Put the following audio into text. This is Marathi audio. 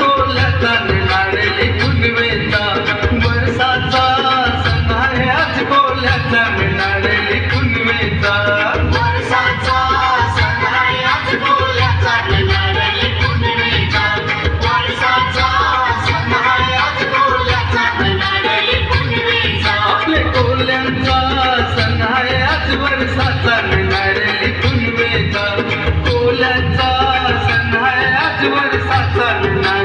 बोलता ಕನ್ನ